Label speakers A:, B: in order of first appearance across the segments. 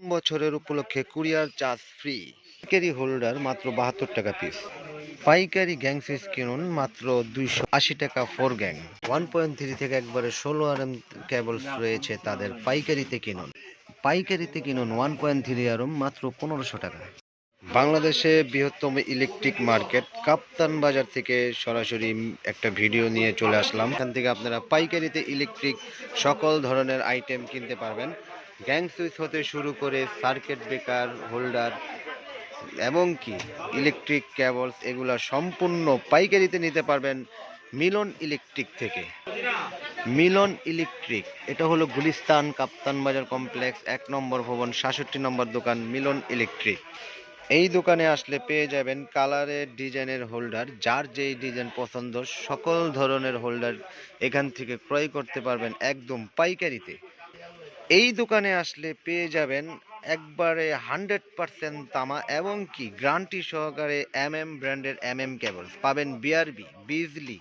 A: বছরের উপলক্ষে courier charge free. পাইকারি হোল্ডার মাত্র বাহাত্তর টাকা পিস পাইকারি গ্যাং সুইচ কিনুন মাত্র দুইশো আশি টাকা four gang. One point three থেকে একবারে ষোলো আর এম কেবলস রয়েছে তাদের পাইকারিতে কিনুন। পাইকারিতে কিনুন ওয়ান পয়েন্ট থ্রি আরম মাত্র পনেরোশো টাকা। বাংলাদেশে বৃহত্তম ইলেকট্রিক মার্কেট কাপ্তান বাজার থেকে সরাসরি একটা ভিডিও নিয়ে চলে আসলাম। এখান থেকে আপনারা পাইকারিতে ইলেকট্রিক সকল ধরনের আইটেম কিনতে পারবেন। গ্যাং সুইচ হতে শুরু করে সার্কিট ব্রেকার, হোল্ডার এবং কি ইলেকট্রিক কেবলস এগুলো সম্পূর্ণ পাইকারিতে নিতে পারবেন মিলন ইলেকট্রিক থেকে। মিলন ইলেকট্রিক, এটা হলো গুলিস্তান কাপ্তান বাজার কমপ্লেক্স, এক নম্বর ভবন, সাতষট্টি নম্বর দোকান, মিলন ইলেকট্রিক। এই দোকানে আসলে পেয়ে যাবেন কালারের ডিজাইনের হোল্ডার, যার যেই ডিজাইন পছন্দ, সকল ধরনের হোল্ডার এখান থেকে ক্রয় করতে পারবেন একদম পাইকারিতে। এই দোকানে আসলে পেয়ে যাবেন একবারে হান্ড্রেড পার্সেন্ট তামা এবং কি গ্রান্টি সহকারে এম এম ব্র্যান্ডের এম এম কেবলস। পাবেন বিআরবি, বিজলি,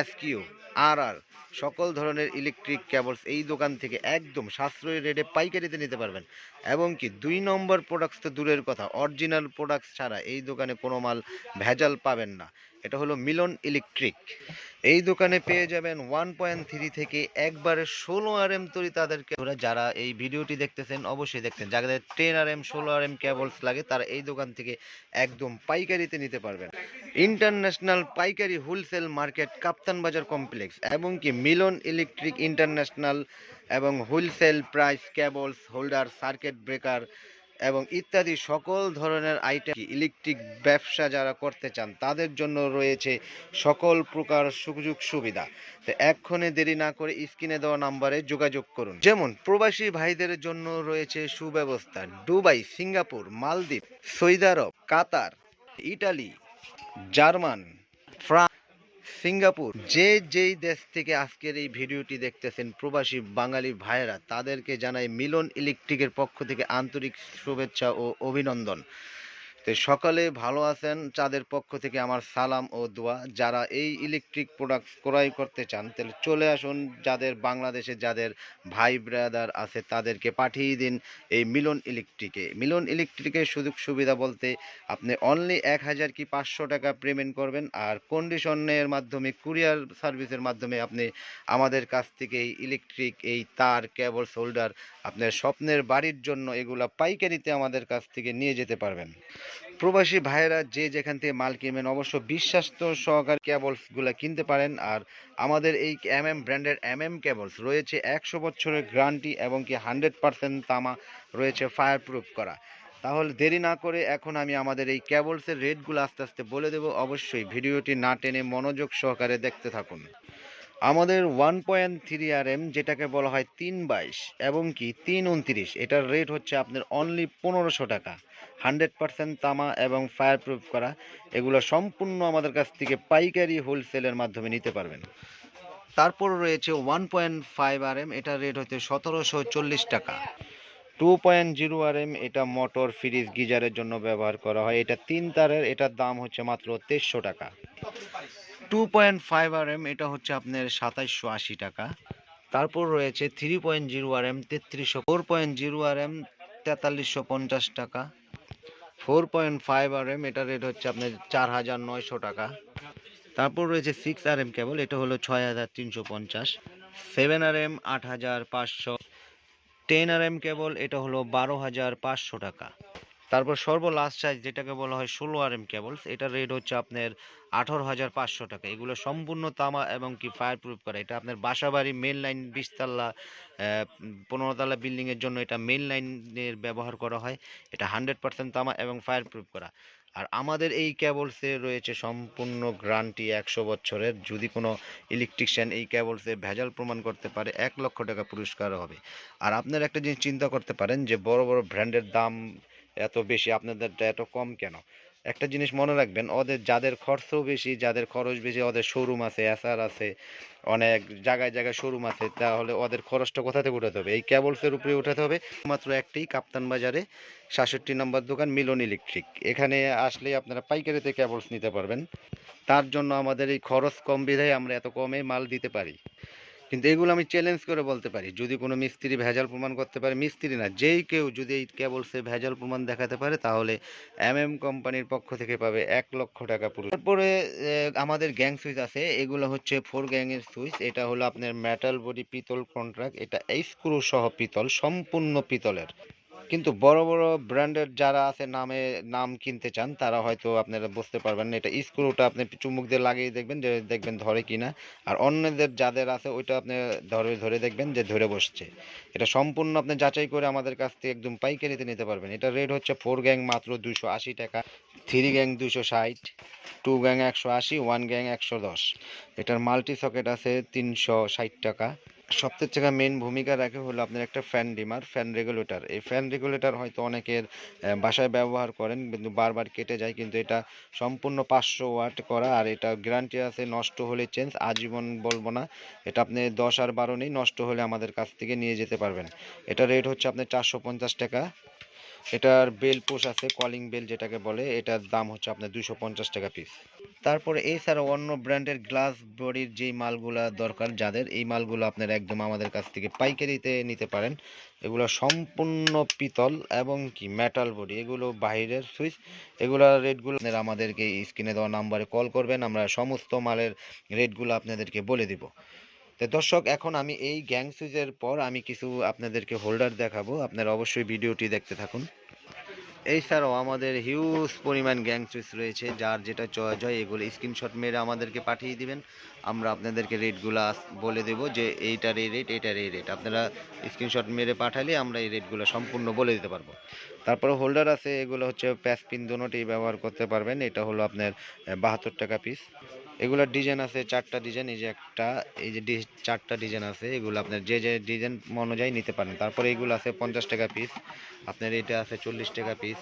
A: এসকিউ আর আর সকল ধরনের ইলেকট্রিক কেবলস এই দোকান থেকে একদম সাশ্রয়ী রেটে পাইকারিতে নিতে পারবেন। এবং কি দুই নম্বর প্রোডাক্টস তো দূরের কথা অরিজিনাল প্রোডাক্টস ছাড়া এই দোকানে কোনো মাল ভেজাল পাবেন না। এটা হলো মিলন ইলেকট্রিক। এই দোকানে পেয়ে যাবেন ওয়ান পয়েন্ট থ্রি থেকে একবারে ষোলো আর এম তৈরি তাদেরকে যারা এই ভিডিওটি দেখতেছেন অবশ্যই দেখতেন। যাদের টেন আর এম ষোলো আর এম কেবলস লাগে, তারা এই দোকান থেকে একদম পাইকারিতে নিতে পারবেন। ইন্টারন্যাশনাল পাইকারি হোলসেল মার্কেট কাপ্তান বাজার কমপ্লেক্স এবং কি মিলন ইলেকট্রিক ইন্টারন্যাশনাল এবং wholesale price cables holder circuit breaker এবং ইত্যাদি সকল ধরনের আইটেম ইলেকট্রিক ব্যবসা যারা করতে চান, তাদের জন্য রয়েছে সকল প্রকার সুযোগ সুবিধা। তো এক্ষণে দেরি না করে স্ক্রিনে দেওয়া নাম্বারে যোগাযোগ করুন। যেমন, প্রবাসী ভাইদের জন্য রয়েছে সুব্যবস্থা। দুবাই, সিঙ্গাপুর, মালদ্বীপ Saudi Arab Qatar, Italy, German, France Singapore. যে যেই দেশ থেকে আজকের এই ভিডিওটি দেখতেছেন প্রবাসী বাঙালি ভাইয়েরা, তাদেরকে জানাই মিলন ইলেকট্রিকের পক্ষ থেকে আন্তরিক শুভেচ্ছা ও অভিনন্দন। তো সকালে ভালো আছেন। তাদের পক্ষ থেকে আমার সালাম ও দোয়া। যারা এই ইলেকট্রিক প্রোডাক্ট ক্রয় করতে চান, তাহলে চলে আসুন যাদের বাংলাদেশে যাদের ভাই ব্রাদার আছে, তাদেরকে পাঠিয়ে দিন এই মিলন ইলেকট্রিকে মিলন ইলেকট্রিকের সুযোগ সুবিধা বলতে আপনি অনলি এক হাজার কি পাঁচশো টাকা পেমেন্ট করবেন আর কন্ডিশনের মাধ্যমে কুরিয়ার সার্ভিসের মাধ্যমে আপনি আমাদের কাছ থেকে এই ইলেকট্রিক এই তার কেবলস হোল্ডার আপনার স্বপ্নের বাড়ির জন্য এগুলা পাইকারিতে আমাদের কাছ থেকে নিয়ে যেতে পারবেন। প্রবাসী ভাইয়েরা যে যেখান থেকে মাল কিনবেন, অবশ্য বিশ্বাস্ত সহকারে কেবলসগুলো কিনতে পারেন। আর আমাদের এই এম এম ব্র্যান্ডের এম এম কেবলস রয়েছে একশো বছরের গ্যারান্টি এবং কি হান্ড্রেড পার্সেন্ট তামা রয়েছে ফায়ার প্রুফ করা। তাহলে দেরি না করে এখন আমি আমাদের এই কেবলসের রেটগুলো আস্তে আস্তে বলে দেবো। অবশ্যই ভিডিওটি না টেনে মনোযোগ সহকারে দেখতে থাকুন। আমাদের one point three R M যেটাকে বলা হয় তিন বাইশ এবং কি তিন উনত্রিশ, এটার রেট হচ্ছে আপনার অনলি পনেরোশো টাকা। হান্ড্রেড পার্সেন্ট তামা এবং ফায়ার প্রুফ করা এগুলো সম্পূর্ণ আমাদের কাছ থেকে পাইকারি হোলসেলের মাধ্যমে নিতে পারবেন। তারপর রয়েছে one point five R M এটার রেট হচ্ছে সতেরোশো চল্লিশ টাকা। Two point zero R M এটা মোটর ফ্রিজ গিজারের জন্য ব্যবহার করা হয়। এটা তিন তারের এটার দাম হচ্ছে মাত্র তেইশশো টাকা। Two point five R M এটা হচ্ছে আপনার সাতাইশশো আশি টাকা। তারপর রয়েছে three point zero R M তেত্রিশশো four point zero R M তেতাল্লিশশো পঞ্চাশ টাকা। Four point five R M এটা রেট হচ্ছে আপনার চার হাজার নয়শো টাকা। তারপর রয়েছে সিক্স আর এম কেবল এটা হলো ছয় হাজার তিনশো পঞ্চাশ। সেভেন আর এম আট হাজার পাঁচশো। টেন আর এম কেবল এটা হলো বারো হাজার পাঁচশো টাকা। তারপর সর্বলাস্ট সাইজ যেটাকে বলা হয় ষোলো আর এম কেবলস এটার রেট হচ্ছে আপনার আঠারো হাজার পাঁচশো টাকা। এগুলো সম্পূর্ণ তামা এবং কি ফায়ার প্রুফ করা। এটা আপনার বাসাবাড়ি মেন লাইন বিশতলা পনেরোতলা বিল্ডিংয়ের জন্য এটা মেন লাইনের ব্যবহার করা হয়। এটা হান্ড্রেড পার্সেন্ট তামা এবং ফায়ার প্রুফ করা। আর আমাদের এই কেবলসে রয়েছে সম্পূর্ণ গ্যারান্টি একশো বছরের। যদি কোনো ইলেকট্রিশিয়ান এই কেবলসে ভেজাল প্রমাণ করতে পারে, এক লক্ষ টাকা পুরস্কার হবে। আর আপনারা একটা জিনিস চিন্তা করতে পারেন যে বড় বড় ব্র্যান্ডের দাম এত বেশি? আপনাদেরটা এত কম কেন? একটা জিনিস মনে রাখবেন, ওদের যাদের খরচও বেশি, যাদের খরচ বেশি, ওদের শোরুম আছে এসআর আছে, অনেক জায়গায় জায়গায় শোরুম আছে, তাহলে ওদের খরচটা কোথা থেকে উঠাতে হবে? এই কেবলসের উপরে উঠাতে হবে। মাত্র একটাই কাপ্তান বাজারে সাতষট্টি নম্বর দোকান, মিলন ইলেকট্রিক এখানে আসলে আপনারা পাইকারিতে কেবলস নিতে পারবেন। তার জন্য আমাদের এই খরচ কম বিধায় আমরা এত কমে মাল দিতে পারি। কিন্তু এগুলো আমি চ্যালেঞ্জ করে বলতে পারি। যদি কোনো মিস্ত্রি ভেজাল প্রমাণ করতে পারে, মিস্ত্রি না, যেই কেউ যদি এই কেবল সে ভেজাল প্রমাণ দেখাতে পারে, তাহলে এম এম কোম্পানির পক্ষ থেকে পাবে এক লক্ষ টাকা পুরো। তারপরে আমাদের গ্যাং সুইচ আছে, এগুলো হচ্ছে ফোর গ্যাংয়ের সুইচ এটা হলো আপনার মেটাল বডি পিতল কন্ট্রাক্ট এটা এই স্ক্রু সহ পিতল, সম্পূর্ণ পিতলের। কিন্তু বড় বড় ব্র্যান্ডের যারা আছে নামে নাম কিনতে চান, তারা হয়তো আপনারা বুঝতে পারবেন না। এটা স্ক্রুটা আপনি চুমুক দিয়ে লাগিয়ে দেখবেন, যে দেখবেন ধরে কিনা। আর অন্যদের যাদের আছে, ওইটা আপনি ধরে ধরে দেখবেন যে ধরে বসছে। এটা সম্পূর্ণ আপনি যাচাই করে আমাদের কাছ থেকে একদম পাইকারিতে নিতে পারবেন। এটা রেট হচ্ছে ফোর গ্যাং মাত্র দুশো আশি টাকা, থ্রি গ্যাং দুশো ষাট, টু গ্যাং একশো আশি, ওয়ান গ্যাং একশো দশ। এটার মাল্টি সকেট আছে তিনশো ষাট টাকা। সবথেকে থেকে মেন ভূমিকা রাখে হলো আপনার একটা ফ্যান ডিমার ফ্যান রেগুলেটর এই ফ্যান রেগুলেটর হয়তো অনেকের বাসায় ব্যবহার করেন, কিন্তু বারবার কেটে যায়, কিন্তু এটা সম্পূর্ণ পাঁচশো ওয়াট করা, আর এটা গ্যারান্টি আছে নষ্ট হলে চেঞ্জ আজীবন বলব না। এটা আপনি দশ আর বারো নেই, নষ্ট হলে আমাদের কাছ থেকে নিয়ে যেতে পারবেন। এটা রেট হচ্ছে আপনার চারশো পঞ্চাশ টাকা। এটার বেল পোষ আছে কলিং বেল যেটাকে বলে, এটার দাম হচ্ছে আপনার দুশো পঞ্চাশ টাকা পিস তারপরে এছাড়াও অন্য ব্র্যান্ডের গ্লাস বডির যেই মালগুলা দরকার যাদের, এই মালগুলো আপনারা একদম আমাদের কাছ থেকে পাইকারিতে নিতে পারেন। এগুলো সম্পূর্ণ পিতল এবং কি মেটাল বডি এগুলো বাইরের সুইচ। এগুলোর রেটগুলো আপনারা আমাদেরকে স্ক্রিনে দেওয়া নাম্বারে কল করবেন, আমরা সমস্ত মালের রেটগুলো আপনাদেরকে বলে দিব। তো দর্শক, এখন আমি এই গ্যাং সুইচের পর আমি কিছু আপনাদেরকে হোল্ডার দেখাবো। আপনারা অবশ্যই ভিডিওটি দেখতে থাকুন। এই এছাড়াও আমাদের হিউজ পরিমাণ গ্যাং সুইচ রয়েছে, যার যেটা চয়েস হয় এগুলো স্ক্রিনশট মেরে আমাদেরকে পাঠিয়ে দিবেন। আমরা আপনাদেরকে রেটগুলো বলে দেব যে এইটার এই রেট এইটার এই রেট আপনারা স্ক্রিনশট মেরে পাঠালে আমরা এই রেটগুলো সম্পূর্ণ বলে দিতে পারব। তারপরে হোল্ডার আছে, এগুলো হচ্ছে প্যাস পিন দুটোই ব্যবহার করতে পারবেন। এটা হলো আপনার বাহাত্তর টাকা পিস এগুলোর ডিজাইন আছে, চারটা ডিজাইন এই যে একটা, এই যে চারটা ডিজাইন আছে, এগুলো আপনার যে যে ডিজাইন অনুযায়ী নিতে পারেন। তারপরে এগুলো আছে পঞ্চাশ টাকা পিস আপনার এটা আছে চল্লিশ টাকা পিস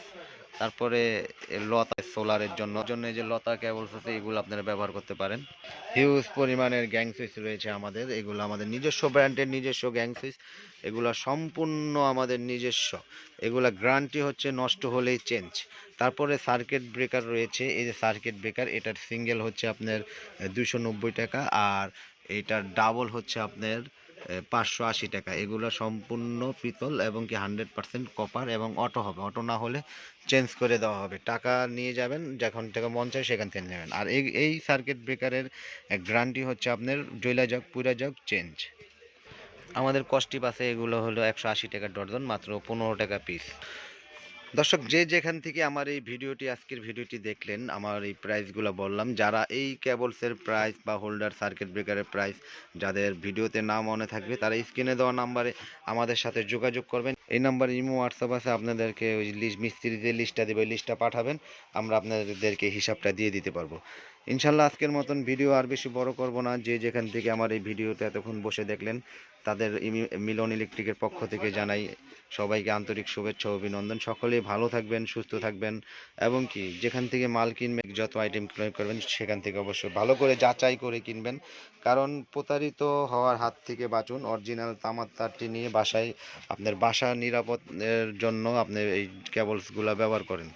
A: তারপরে লতা সোলারের জন্য জন্য যে লতা কেবলস আছে, এগুলো আপনারা ব্যবহার করতে পারেন। হিউজ পরিমাণের গ্যাং সুইচ রয়েছে আমাদের, এগুলো আমাদের নিজস্ব ব্র্যান্ডের নিজস্ব গ্যাং সুইচ এগুলো সম্পূর্ণ আমাদের নিজস্ব। এগুলা গ্যারান্টি হচ্ছে নষ্ট হলেই চেঞ্জ তারপরে সার্কিট ব্রেকার রয়েছে, এই যে সার্কিট ব্রেকার এটার সিঙ্গেল হচ্ছে আপনার দুশো টাকা, আর এটার ডাবল হচ্ছে আপনার পাঁচশো আশি টাকা। এগুলো সম্পূর্ণ পিতল এবং কি হান্ড্রেড পার্সেন্ট কপার এবং অটো হবে। অটো না হলে চেঞ্জ করে দেওয়া হবে। টাকা নিয়ে যাবেন, যখন থেকে মন চায় সেখান থেকে নেবেন। আর এই এই সার্কিট ব্রেকারের গ্যারান্টি হচ্ছে আপনার জৈলা জগ পুরা জগ চেঞ্জ আমাদের কস্টিপ আছে, এগুলো হলো একশো আশি টাকা ডর্জন, মাত্র পনেরো টাকা পিস দর্শক, যে যেখান থেকে আমার এই ভিডিওটি, আজকের ভিডিওটি দেখলেন, আমার এই প্রাইসগুলো বললাম, যারা এই ক্যাবলসের প্রাইস বা হোল্ডার সার্কিট ব্রেকারের প্রাইস যাদের ভিডিওতে নাম মনে থাকবে, তারা স্ক্রিনে দেওয়া নাম্বারে আমাদের সাথে যোগাযোগ করবেন। এই নাম্বারে ইমো হোয়াটসঅ্যাপ আছে, আপনাদেরকে ওই লিস্ট মিস্ত্রি যে লিস্টটা দেবে লিস্টটা পাঠাবেন, আমরা আপনাদেরকে হিসাবটা দিয়ে দিতে পারব। ইনশাল্লাহ আজকের মতন ভিডিও আর বেশি বড় করব না। যে যেখান থেকে আমার এই ভিডিওতে এতক্ষণ বসে দেখলেন, তাদের মিলন ইলেকট্রিকের পক্ষ থেকে জানাই সবাইকে আন্তরিক শুভেচ্ছা অভিনন্দন। সকলেই ভালো থাকবেন, সুস্থ থাকবেন এবং কি, যেখান থেকে মাল কিনবেন, যত আইটেম ক্রয় করবেন, সেখান থেকে অবশ্যই ভালো করে যাচাই করে কিনবেন। কারণ প্রতারিত হওয়ার হাত থেকে বাঁচুন। অরিজিনাল তামার তারটি নিয়ে বাসায় আপনার বাসা নিরাপদের জন্য আপনি এই কেবলসগুলো ব্যবহার করেন।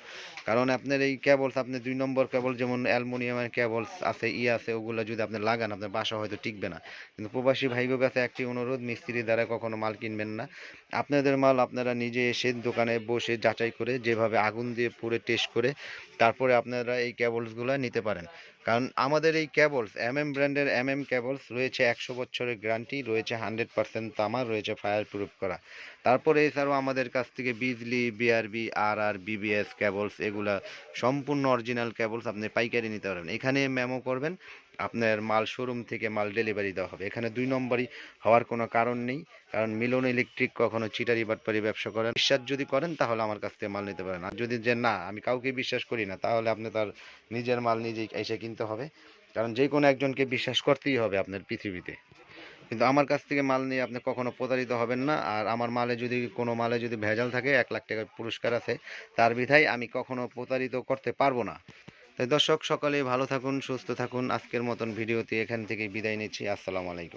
A: কারণ আপনার এই কেবলস আপনি দুই নম্বর কেবল যেমন অ্যালমোনিয়ামের কেবলস আছে, ই আছে, ওগুলো যদি আপনি লাগান, আপনার বাসা হয়তো টিকবে না। কিন্তু প্রবাসী ভাইগো কাছে একটি অনুরোধ, মিস্ত্রি দ্বারা কখনো মাল কিনবেন না। আপনাদের মাল আপনারা নিজে এসে দোকানে বসে যাচাই করে, যেভাবে আগুন দিয়ে পুড়ে টেস্ট করে, তারপরে আপনারা এই কেবলসগুলো নিতে পারেন। কারণ আমাদের এই কেবলস এম এম ব্র্যান্ডের এম এম কেবলস রয়েছে একশো বছরের গ্যারান্টি রয়েছে হান্ড্রেড পার্সেন্ট তামা, রয়েছে ফায়ার প্রুফ করা। তারপরে এছাড়াও আমাদের কাছ থেকে Bijli BRB R R BBS cables এগুলা সম্পূর্ণ অরিজিনাল কেবলস আপনি পাইকারি নিতে পারবেন। এখানে মেমো করবেন আপনার মাল শোরুম থেকে মাল ডেলিভারি দেওয়া হবে। এখানে দুই নম্বরই হওয়ার কোনো কারণ নেই, কারণ মিলন ইলেকট্রিক কখনো চিটারি বাটপারি ব্যবসা করেন বিশ্বাস যদি করেন, তাহলে আমার কাছ থেকে মাল নিতে পারেন। আর যদি যে না, আমি কাউকে বিশ্বাস করি না, তাহলে আপনি তার নিজের মাল নিজেই এসে কিনতে হবে। কারণ যে কোনো একজনকে বিশ্বাস করতেই হবে আপনার পৃথিবীতে। কিন্তু আমার কাছ থেকে মাল নিয়ে আপনি কখনো প্রতারিত হবেন না। আর আমার মালে যদি, কোনো মালে যদি ভেজাল থাকে, এক লাখ টাকার পুরস্কার আছে, তার বিধায় আমি কখনো প্রতারিত করতে পারব না। তাই দর্শক সকলে ভালো থাকুন, সুস্থ থাকুন। আজকের মতন ভিডিওতে এখান থেকে বিদায় নিচ্ছি। আসসালামু আলাইকুম।